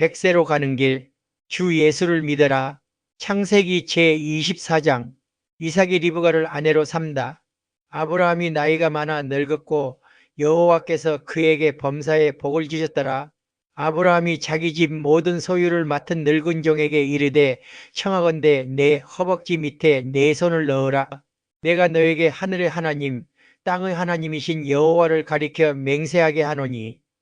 백세로 가는 길, 주 예수를 믿어라. 창세기 제24장, 이삭이 리브가를 아내로 삼다. 아브라함이 나이가 많아 늙었고 여호와께서 그에게 범사에 복을 주셨더라. 아브라함이 자기 집 모든 소유를 맡은 늙은 종에게 이르되 청하건대 내 허벅지 밑에 내 손을 넣으라. 내가 너에게 하늘의 하나님, 땅의 하나님이신 여호와를 가리켜 맹세하게 하노니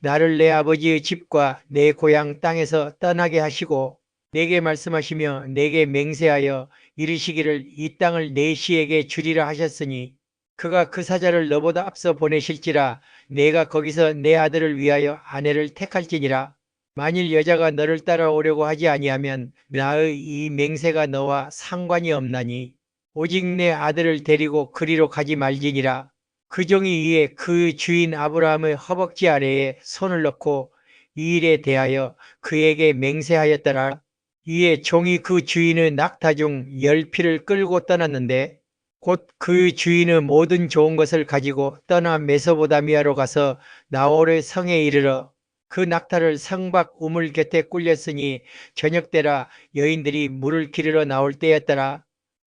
나를 내 아버지의 집과 내 고향 땅에서 떠나게 하시고 내게 말씀하시며 내게 맹세하여 이르시기를 이 땅을 내 시에게 주리라 하셨으니 그가 그 사자를 너보다 앞서 보내실지라 내가 거기서 내 아들을 위하여 아내를 택할지니라. 만일 여자가 너를 따라오려고 하지 아니하면 나의 이 맹세가 너와 상관이 없나니 오직 내 아들을 데리고 그리로 가지 말지니라. 그 종이 이에 그 주인 아브라함의 허벅지 아래에 손을 넣고 이 일에 대하여 그에게 맹세하였더라. 이에 종이 그 주인의 낙타 중 열 피를 끌고 떠났는데 곧 그 주인의 모든 좋은 것을 가지고 떠나 메소보다미아로 가서 나홀의 성에 이르러 그 낙타를 성밖 우물 곁에 꿀렸으니 저녁 때라 여인들이 물을 기르러 나올 때였더라.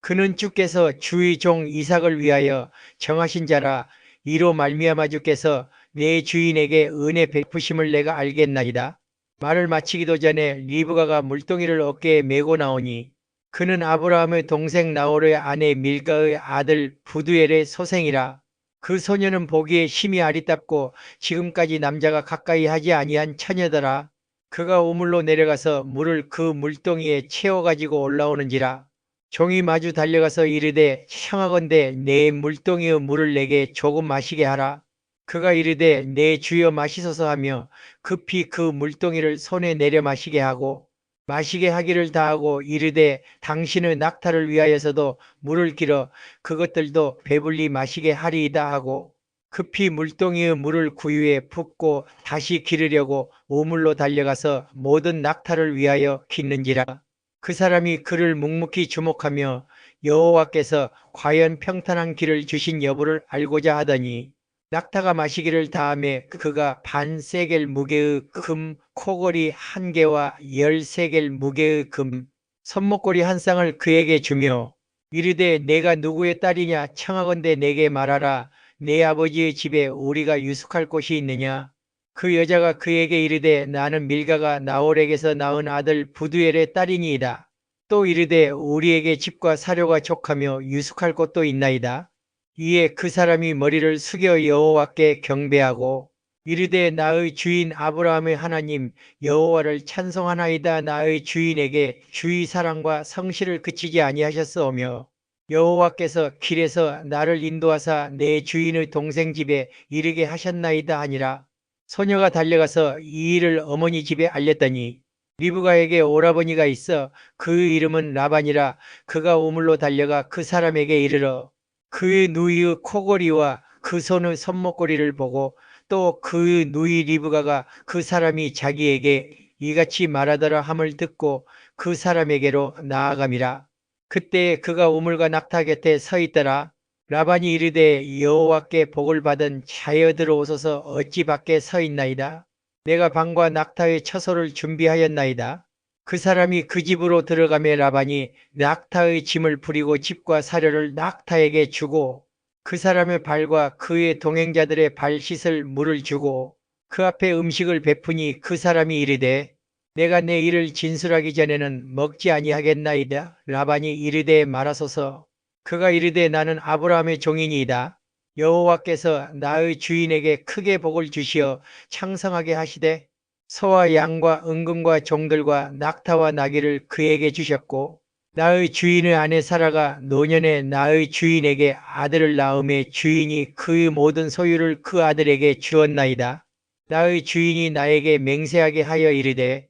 그는 주께서 주의 종 이삭을 위하여 정하신 자라 이로 말미암아 주께서 내 주인에게 은혜 베푸심을 내가 알겠나이다. 말을 마치기도 전에 리브가가 물동이를 어깨에 메고 나오니 그는 아브라함의 동생 나홀의 아내 밀가의 아들 부두엘의 소생이라. 그 소녀는 보기에 심히 아리답고 지금까지 남자가 가까이 하지 아니한 처녀더라. 그가 우물로 내려가서 물을 그 물동이에 채워가지고 올라오는지라. 종이 마주 달려가서 이르되 청하건대 내 물동이의 물을 내게 조금 마시게 하라. 그가 이르되 내 주여 마시소서 하며 급히 그 물동이를 손에 내려 마시게 하고 마시게 하기를 다하고 이르되 당신의 낙타를 위하여서도 물을 길어 그것들도 배불리 마시게 하리이다 하고 급히 물동이의 물을 구유에 붓고 다시 기르려고 우물로 달려가서 모든 낙타를 위하여 깃는지라. 그 사람이 그를 묵묵히 주목하며 여호와께서 과연 평탄한 길을 주신 여부를 알고자 하더니 낙타가 마시기를 다음에 그가 반 세겔 무게의 금 코걸이 한 개와 열 세겔 무게의 금 손목걸이 한 쌍을 그에게 주며 이르되 내가 누구의 딸이냐? 청하건대 내게 말하라. 내 아버지의 집에 우리가 유숙할 곳이 있느냐 그 여자가 그에게 이르되 나는 밀가가 나홀에게서 낳은 아들 부두엘의 딸이니이다. 또 이르되 우리에게 집과 사료가 족하며 유숙할 곳도 있나이다. 이에 그 사람이 머리를 숙여 여호와께 경배하고 이르되 나의 주인 아브라함의 하나님 여호와를 찬송하나이다 나의 주인에게 주의 사랑과 성실을 그치지 아니하셨사오며 여호와께서 길에서 나를 인도하사 내 주인의 동생 집에 이르게 하셨나이다 하니라. 소녀가 달려가서 이 일을 어머니 집에 알렸더니 리브가에게 오라버니가 있어 그 이름은 라반이라 그가 우물로 달려가 그 사람에게 이르러 그의 누이의 코골이와 그 손의 손목걸이를 보고 또 그 누이 리브가가 그 사람이 자기에게 이같이 말하더라 함을 듣고 그 사람에게로 나아감이라. 그때 그가 우물과 낙타 곁에 서 있더라. 라반이 이르되 여호와께 복을 받은 자여 들어오소서 어찌 밖에 서 있나이다. 내가 방과 낙타의 처소를 준비하였나이다. 그 사람이 그 집으로 들어가며 라반이 낙타의 짐을 부리고 집과 사료를 낙타에게 주고 그 사람의 발과 그의 동행자들의 발 씻을 물을 주고 그 앞에 음식을 베푸니 그 사람이 이르되 내가 내 일을 진술하기 전에는 먹지 아니하겠나이다. 라반이 이르되 말하소서. 그가 이르되 나는 아브라함의 종이니이다. 여호와께서 나의 주인에게 크게 복을 주시어 창성하게 하시되 소와 양과 은금과 종들과 낙타와 나귀를 그에게 주셨고 나의 주인의 아내 사라가 노년에 나의 주인에게 아들을 낳음에 주인이 그의 모든 소유를 그 아들에게 주었나이다. 나의 주인이 나에게 맹세하게 하여 이르되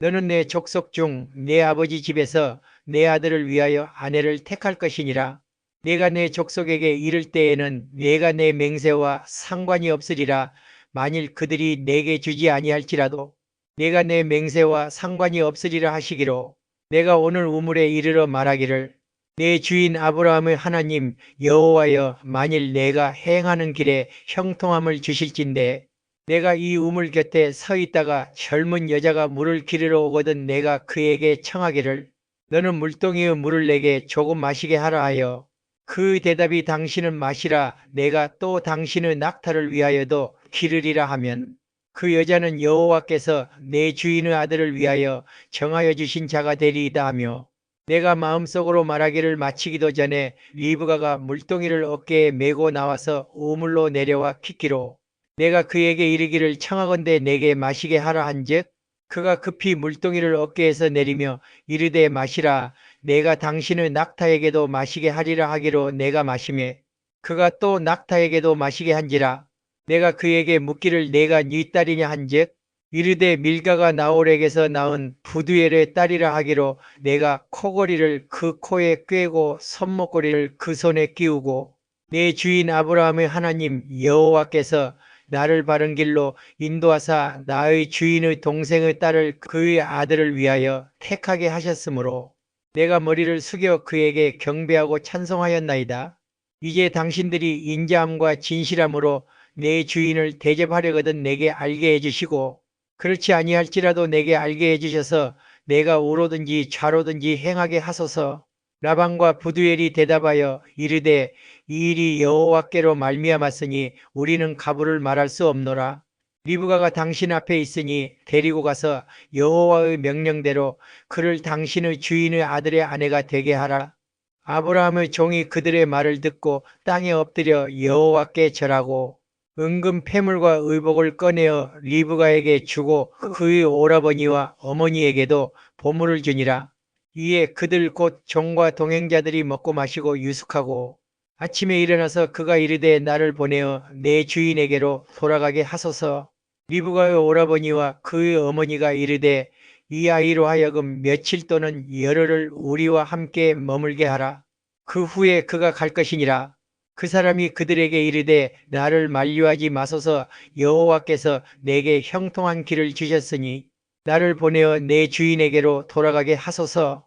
너는 내 족속 중 내 아버지 집에서 내 아들을 위하여 아내를 택할 것이니라. 내가 내 족속에게 이를 때에는 내가 내 맹세와 상관이 없으리라. 만일 그들이 내게 주지 아니할지라도 내가 내 맹세와 상관이 없으리라 하시기로 내가 오늘 우물에 이르러 말하기를 내 주인 아브라함의 하나님 여호와여 만일 내가 행하는 길에 형통함을 주실진데 내가 이 우물 곁에 서 있다가 젊은 여자가 물을 기르러 오거든 내가 그에게 청하기를 너는 물동이의 물을 내게 조금 마시게 하라 하여 그 대답이 당신은 마시라 내가 또 당신의 낙타를 위하여도 기르리라 하면 그 여자는 여호와께서 내 주인의 아들을 위하여 정하여 주신 자가 되리이다 하며 내가 마음속으로 말하기를 마치기도 전에 리브가가 물동이를 어깨에 메고 나와서 우물로 내려와 킥기로 내가 그에게 이르기를 청하건대 내게 마시게 하라 한즉 그가 급히 물동이를 어깨에서 내리며 이르되 마시라 내가 당신의 낙타에게도 마시게 하리라 하기로 내가 마시매 그가 또 낙타에게도 마시게 한지라. 내가 그에게 묻기를 내가 네 딸이냐 한즉 이르되 밀가가 나홀에게서 낳은 부두엘의 딸이라 하기로 내가 코걸이를 그 코에 꿰고 손목걸이를 그 손에 끼우고 내 주인 아브라함의 하나님 여호와께서 나를 바른 길로 인도하사 나의 주인의 동생의 딸을 그의 아들을 위하여 택하게 하셨으므로 내가 머리를 숙여 그에게 경배하고 찬송하였나이다. 이제 당신들이 인자함과 진실함으로 내 주인을 대접하려거든 내게 알게 해주시고 그렇지 아니할지라도 내게 알게 해주셔서 내가 우로든지 좌로든지 행하게 하소서. 라반과 부두엘이 대답하여 이르되 이 일이 여호와께로 말미암았으니 우리는 가부를 말할 수 없노라. 리브가가 당신 앞에 있으니 데리고 가서 여호와의 명령대로 그를 당신의 주인의 아들의 아내가 되게 하라. 아브라함의 종이 그들의 말을 듣고 땅에 엎드려 여호와께 절하고 은금 패물과 의복을 꺼내어 리브가에게 주고 그의 오라버니와 어머니에게도 보물을 주니라. 이에 그들 곧 종과 동행자들이 먹고 마시고 유숙하고 아침에 일어나서 그가 이르되 나를 보내어 내 주인에게로 돌아가게 하소서. 리브가의 오라버니와 그의 어머니가 이르되 이 아이로 하여금 며칠 또는 열흘을 우리와 함께 머물게 하라. 그 후에 그가 갈 것이니라. 그 사람이 그들에게 이르되 나를 만류하지 마소서 여호와께서 내게 형통한 길을 주셨으니 나를 보내어 내 주인에게로 돌아가게 하소서.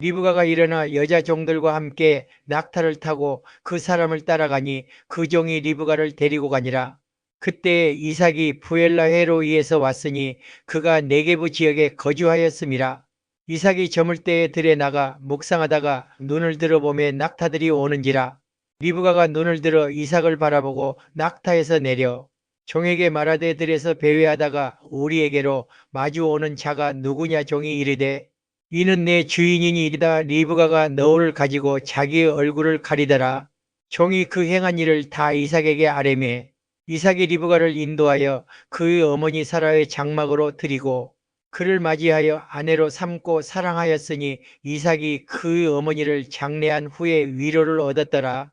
리브가가 일어나 여자 종들과 함께 낙타를 타고 그 사람을 따라가니 그 종이 리브가를 데리고 가니라. 그때 이삭이 부엘라헤로이에서 왔으니 그가 네게부 지역에 거주하였음이라. 이삭이 저물 때에 들에 나가 묵상하다가 눈을 들어보매 낙타들이 오는지라. 리브가가 눈을 들어 이삭을 바라보고 낙타에서 내려 종에게 말하되 들에서 배회하다가 우리에게로 마주오는 자가 누구냐 종이 이르되 이는 내 주인이니이다 리브가가 너울을 가지고 자기의 얼굴을 가리더라. 종이 그 행한 일을 다 이삭에게 아뢰매 이삭이 리브가를 인도하여 그의 어머니 사라의 장막으로 드리고 그를 맞이하여 아내로 삼고 사랑하였으니 이삭이 그의 어머니를 장례한 후에 위로를 얻었더라.